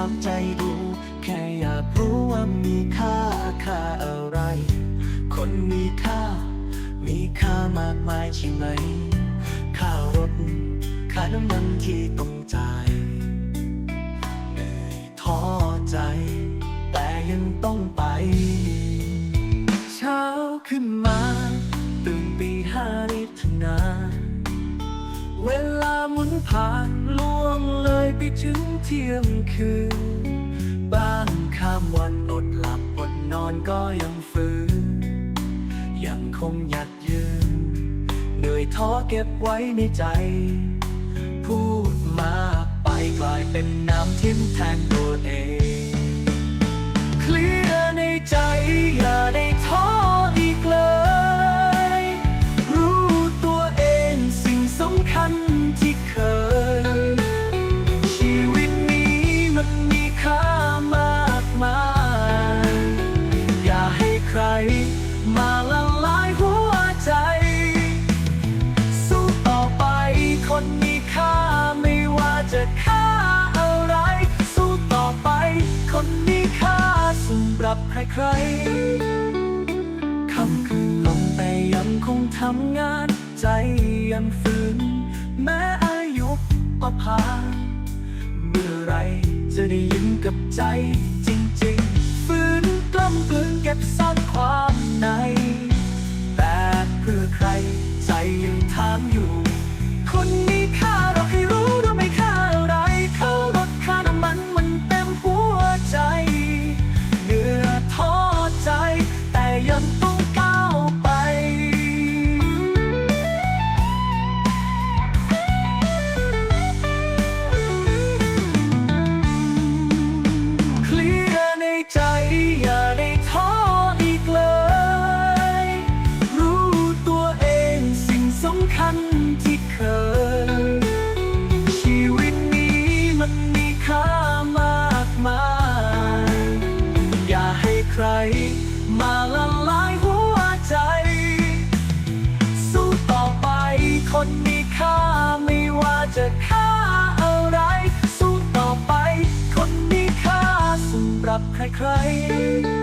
ามใจดู แค่อยากรู้ว่ามีค่าค่าอะไร คนมีค่า มีค่ามากมายใช่ไหม ค่ารถ ค่าน้ำมันที่ต้องจ่ายเหนื่อยท้อใจ แต่ยังต้อง ผ่านล่วงเลยไปถึงเที่ยงคืน บ้างข้ามวันอดหลับอดนอนก็ยังฝืน ยังคงหยัดยืนเหนื่อยท้อเก็บไว้ในใจ พูดมากไปกลายเป็นน้ำทิ่มแทนตัวเอง สำหรับใครๆคำคืนลงแต่ยังคงทำงาน ใจยังฝืน แม้อายุก็ผ่านเมื่อไรจะได้ยินกับใจจริง จะค่าอะไร สู้ต่อไป คนมีค่าสำหรับใครๆ